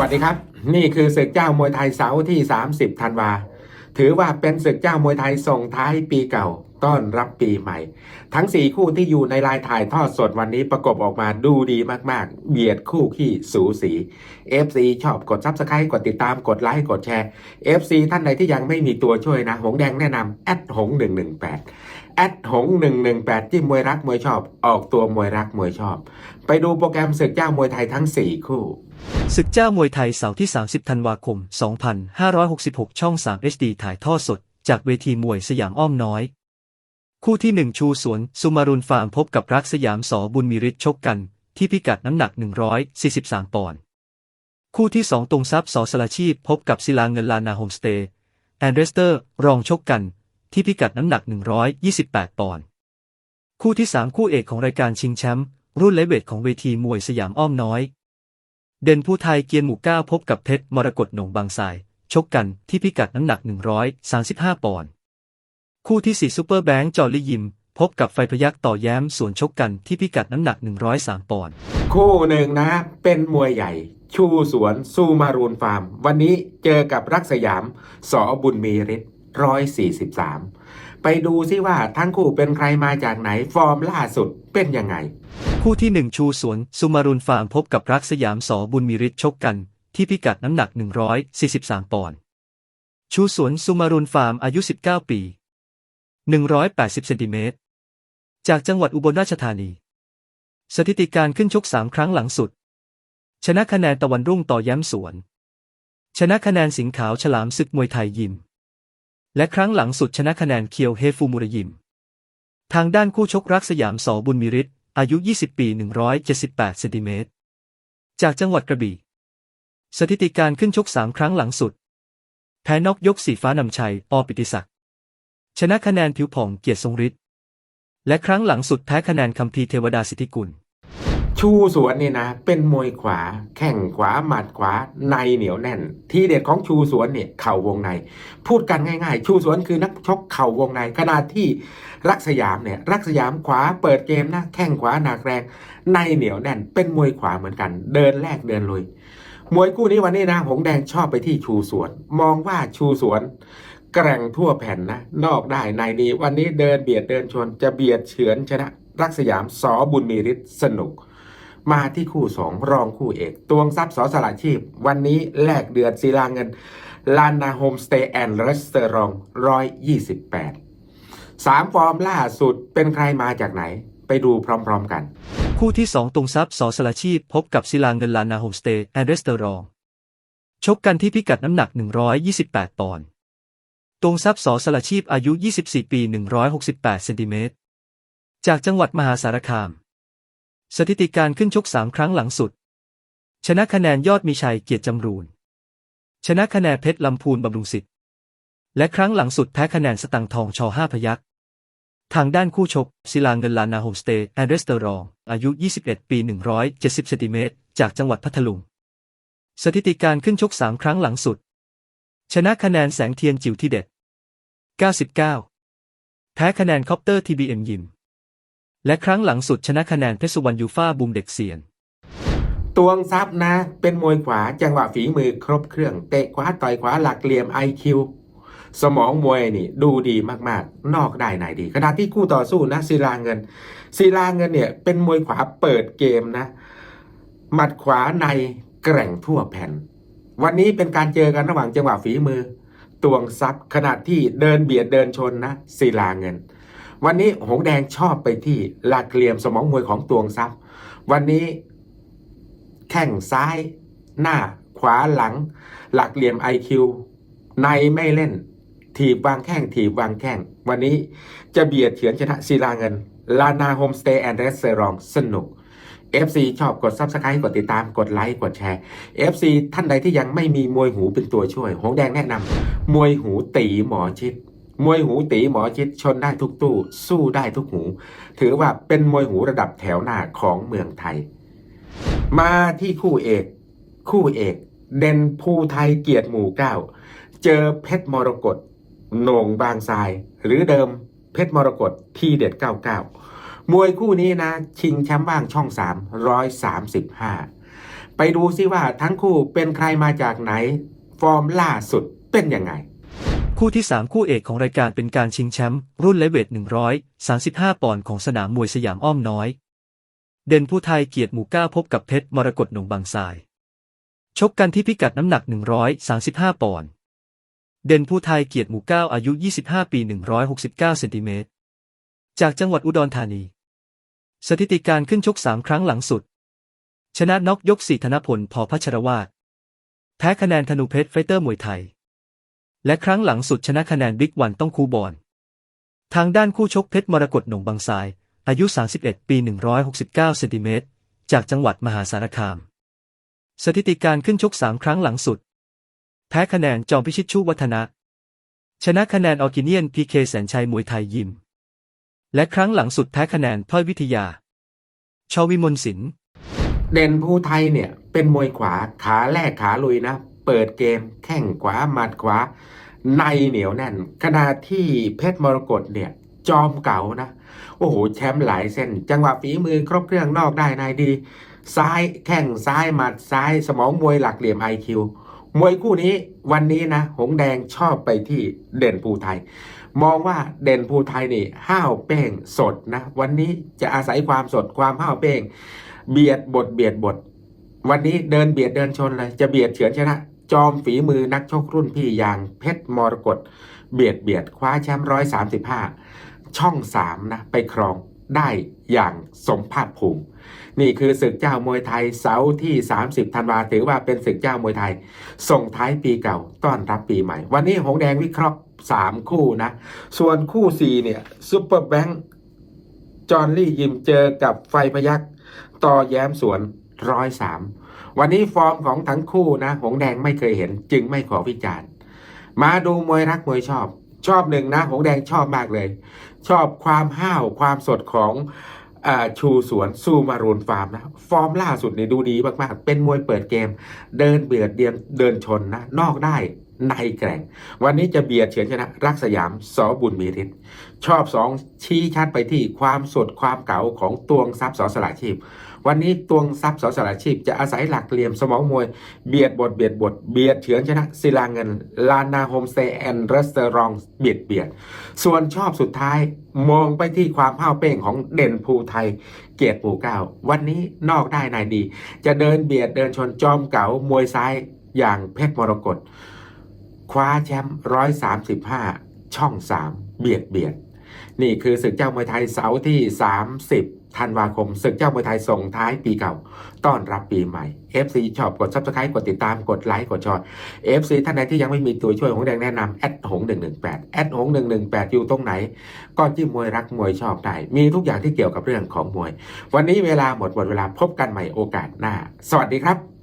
วัสดีครับ นี่คือศึกเจ้ามวยไทยเสาร์ที่ 30 ธันวา ถือว่าเป็นศึกเจ้ามวยไทยส่งท้ายปีเก่า ต้อนรับปีใหม่ ทั้ง 4 คู่ที่อยู่ในรายถ่ายทอดสดวันนี้ประกบออกมาดูดีมากๆ เบียดคู่ขี้สูสี FC ชอบกดซับสไครต์กดติดตามกดไลค์กดแชร์ FC ท่านใดที่ยังไม่มีตัวช่วยนะ หงแดงแนะนำแอดหง118 แอดหง118จิ้มมวยรักมวยชอบ ออกตัวมวยรักมวยชอบ ไปดูโปรแกรมศึกเจ้ามวยไทยทั้ง 4 คู่ ศึกเจ้ามวยไทยเสาร์ที่ 30 ธันวาคม 2566 ช่อง 3 HD ถ่ายทอดสด จากเวทีมวยสยามอ้อมน้อย คู่ที่ 1 ชูสวน สุมารุนฟาร์มพบกับรักสยามสอบุญมีฤทธิ์ชกกัน ที่พิกัดน้ำหนัก 143 ปอนด์คู่ที่ 2 ตรงซับสอสลาชีพ พบกับศิลาเงินลานาโฮมสเตย์แอนเดรสเตอร์ รองชกกัน ที่พิกัดน้ำหนัก 128 ปอนด์ คู่ที่ 3 คู่เอกของรายการชิงแชมป์รุ่นเลเวทของเวทีมวยสยามอ้อมน้อย เด่นผู้ไทยเกียร์หมู่เก้าพบกับเพชรมรกตหนองบางทราย ชกกันที่พิกัดน้ำหนัก 135 ปอนด์ คู่ที่ 4 ซูเปอร์แบงค์จอร์ลียิม พบกับไฟพยักต่อแย้มส่วนชกกันที่พิกัดน้ำหนัก 103 ปอนด์ คู่หนึ่งนะ เป็นมวยใหญ่ชูสวนซูมารูนฟาร์ม วันนี้เจอกับรักสยามสอบุญมีฤทธิ์ ร้อยสี่สิบสามไปดูซิว่าทั้งคู่เป็นใครมาจากไหนฟอร์มล่าสุดเป็นยังไง คู่ที่ 1 ชูสวนสุมารุนฟาร์มพบกับรักสยามสอบุญมีฤทธิ์ชกกัน ที่พิกัดน้ำหนัก 143 ปอนด์ชูสวนสุมารุนฟาร์มอายุ 19 ปี 180เซนติเมตรจากจังหวัดอุบลราชธานี สถิติการขึ้นชก3ครั้งหลังสุด ชนะคะแนนตะวันรุ่งต่อแย้มสวน ชนะคะแนนสิงห์ขาวฉลามศึกมวยไทยยิม และครั้งหลังสุดชนะคะแนนเคียวเฮฟูมุระยิม ทางด้านคู่ชกรักสยามสอบุญมีฤทธิ์อายุ 20 ปี 178เซนติเมตร จากจังหวัดกระบี่ สถิติการขึ้นชก 3 ครั้งหลังสุด แพ้นอกยกสีฟ้านำชัย อปิติศักดิ์ ชนะคะแนนผิวผ่องเกียรติทรงฤทธิ์ และครั้งหลังสุดแพ้คะแนนคัมภีเทวดาสิทธิกุล ชูสวนนี่นะ เป็นมวยขวา แข้งขวาหมัดขวาในเหนียวแน่น ทีเด็ดของชูสวนเนี่ยเข่าวงใน พูดกันง่ายๆ ชูสวนคือนักชกเข่าวงในขณะที่รักสยามเนี่ยรักสยามขวาเปิดเกมนะแข้งขวาหนักแรงในเหนียวแน่น เป็นมวยขวาเหมือนกัน เดินแรกเดินลุยมวยคู่นี้วันนี้นะหงแดงชอบไปที่ชูสวน มองว่าชูสวนแกร่งทั่วแผ่นนะนอกได้ในดีวันนี้เดินเบียดเดินชนจะเบียดเฉือนชนะรักสยามสอบุญมีฤทธิ์สนุก มาที่คู่สองรองคู่เอก ตวงทรัพย์สอสละชีพ วันนี้แลกเดือนศิลาเงินลานนาโฮมสเตย์แอนด์รีสเตอรองร้อยยี่สิบแปดสามฟอร์มล่าสุดเป็นใครมาจากไหน ไปดูพร้อมๆกัน คู่ที่ 2ตรงซับสอสลาชีพ พบกับศิลาเงินลานนาโฮมสเตย์แอนเดรสเตอรองชกกันที่พิกัดน้ำหนัก 128 ปอนด์ตรงซับสอสลาชีพอายุ 24 ปี 168 เซนติเมตร จากจังหวัดมหาสารคาม สถิติการขึ้นชก3ครั้งหลังสุด ชนะคะแนนยอดมีชัยเกียรติจำรูน ชนะคะแนนเพชรลำพูนบำรุงสิทธิ์ และครั้งหลังสุดแพ้คะแนนสตังทองชอห้าพยักทางด้านคู่ชก ศิลาเงินลานาโฮมสเตย์แอนเดรสเตอรอง อายุ 21 ปี 170 เซนติเมตร จากจังหวัดพัทลุง สถิติการขึ้นชก 3 ครั้งหลังสุด ชนะคะแนนแสงเทียนจิ๋วที่เด็ด 99 แพ้คะแนนคอปเตอร์ทีบีเอ็มยิม และครั้งหลังสุดชนะคะแนนเพชรสุวรรณยูฟ่าบูมเด็กเซียน ตวงทรัพย์นะ เป็นมวยขวาจังหวะฝีมือครบเครื่อง เตะขวาต่อยขวาหลักเหลี่ยมไอคิวสมองมวยนี่ดูดีมากๆ นอกได้ในดีขณะที่คู่ต่อสู้นะศิลาเงินศิลาเงินเนี่ยเป็นมวยขวาเปิดเกมนะหมัดขวาในแกร่งทั่วแผ่น วันนี้เป็นการเจอกันระหว่างจังหวะฝีมือ ตวงทรัพย์ขณะที่เดินเบียดเดินชนนะศิลาเงิน วันนี้หงแดงชอบไปที่หลักเหลี่ยมสมองมวยของตวงทรัพย์วันนี้แข้งซ้าย หน้า ขวาหลัง หลักเหลี่ยมไอคิวในไม่เล่น ถีบวางแข้งถีบวางแข้งวันนี้จะเบียดเฉือนชนะศิลาเงิน ลานาโฮมสเตย์แอนด์เรสเซอรองสนุก FC ชอบกด Subscribe กดติดตามกดไลค์กดแชร์ FC ท่านใดที่ยังไม่มีมวยหูเป็นตัวช่วย หงแดงแนะนำมวยหูตีหมอชิด มวยหูตีหมอชิดชนได้ทุกตู้ สู้ได้ทุกหู ถือว่าเป็นมวยหูระดับแถวหน้าของเมืองไทย มาที่คู่เอก คู่เอก เด่นภูไทยเกียรติหมู่เก้าเจอเพชรมรกตโหน่งบางทราย หรือเดิมเพชรมรกตที่เด็ด 99 มวยคู่นี้นะ ชิงแชมป์ว่างช่อง 3 135 ไปดูซิว่าทั้งคู่เป็นใครมาจากไหน ฟอร์มล่าสุดเป็นยังไง คู่ที่ 3 คู่เอกของรายการเป็นการชิงแชมป์รุ่นเลเวท 135 ปอนด์ของสนามมวยสยามอ้อมน้อย เด่นผู้ไทยเกียรติหมู่เก้าพบกับเพชรมรกตหนงบางทราย ชกกันที่พิกัดน้ำหนัก 135 ปอนด์ เด่นผู้ไทยเกียรติหมู่เก้าอายุ 25 ปี 169 เซนติเมตร จากจังหวัดอุดรธานี สถิติการขึ้นชก 3 ครั้งหลังสุด ชนะน็อกยก4ธนพลพอพัชรวาดแพ้คะแนนธนูเพชรไฟเตอร์มวยไทย และครั้งหลังสุดชนะคะแนนบิ๊กวันต้องคูบอลทางด้านคู่ชกเพชรมรกตหนงบางทราย อายุ 31 ปี 169เซนติเมตร จากจังหวัดมหาสารคาม สถิติการขึ้นชก3ครั้งหลังสุด แพ้คะแนนจอมพิชิตชูวัฒนะ ชนะคะแนนออร์กิเนียนพีเคแสนชัยมวยไทยยิม และครั้งหลังสุดแพ้คะแนนพลอยวิทยาชอวิมลสินเด่นภูไทยเนี่ย เป็นมวยขวาขาแรกขาลุยนะ เปิดเกมแข้งขวาหมัดขวา ในเหนียวแน่นขณะที่เพชรมรกตเนี่ยจอมเก่านะ โอ้โห แชมป์หลายเส้น จังหวะฝีมือครบเครื่องนอกได้ในดี ซ้ายแข้งซ้ายหมัดซ้ายสมองมวยหลักเหลี่ยมไอคิวมวยคู่นี้วันนี้นะ หงแดงชอบไปที่เด่นภูไทย มองว่าเด่นภูไทยนี่ห้าวเป้งสดนะ วันนี้จะอาศัยความสดความห้าวเป้ง เบียดบทเบียดบท วันนี้เดินเบียดเดินชนเลย จะเบียดเฉือนชนะ จอมฝีมือนักชกรุ่นพี่อย่างเพชรมรกตเบียดเบียดคว้าแชมป์ร้อยสามสิบห้าช่องสามนะไปครองได้อย่างสมภาคภูมิ นี่คือศึกเจ้ามวยไทยเสาร์ที่ 30ธันวาถือว่าเป็นศึกเจ้ามวยไทย ส่งท้ายปีเก่าต้อนรับปีใหม่ วันนี้หงแดงวิเคราะห์สามคู่นะ ส่วนคู่สี่เนี่ยซุปเปอร์แบงค์จอห์นลี่ยิมเจอกับไฟพยักต่อแย้มสวนร้อยสาม วันนี้ฟอร์มของทั้งคู่นะ หงแดงไม่เคยเห็น จึงไม่ขอวิจารณ์ มาดูมวยรักมวยชอบ ชอบหนึ่งนะ หงแดงชอบมากเลย ชอบความห้าวความสดของอชูสวนซูมารูนฟาร์มนะ ฟอร์มล่าสุดนี่ดูดีมากๆ เป็นมวยเปิดเกม เดินเบียดเดียนเดินชนนะ นอกได้ในแกร่ง วันนี้จะเบียดเฉือนชนะ รักสยามสอบุญมีฤทธิ์ชอบสองชี้ชัดไปที่ความสดความเก๋าของตวงทรัพย์สอสละชีพ วันนี้ตวงทรัพย์สอสละชีพ จะอาศัยหลักเหลี่ยมสมองมวย เบียดบทเบียดบทเบียดเฉือนชนะศิลาเงิน ลานาโฮมสเตย์แอนด์รีสอรองเบียดเบียด ส่วนชอบสุดท้ายมองไปที่ความห้าเป้งของเด่นภูไทย เกียรติภูเก้า วันนี้นอกได้ในดี จะเดินเบียดเดินชนจอมเก๋ามวยซ้ายอย่างเพชรมรกตคว้าแชมป์ร้อยสามสิบห้าช่องสามเบียดเบียด นี่คือศึกเจ้ามวยไทยเสาร์ที่30 ธันวาคมศึกเจ้ามวยไทยส่งท้ายปีเก่า ต้อนรับปีใหม่ FC ชอบกด Subscribe กดติดตามกดไลค์กดแชร์ FC ท่านใดที่ยังไม่มีตัวช่วยของแดงแนะนำแอดหง118แอดหง118 อยู่ตรงไหน ก็จิ้มมวยรักมวยชอบได้ มีทุกอย่างที่เกี่ยวกับเรื่องของมวย วันนี้เวลาหมดหมดเวลาพบกันใหม่โอกาสหน้า สวัสดีครับ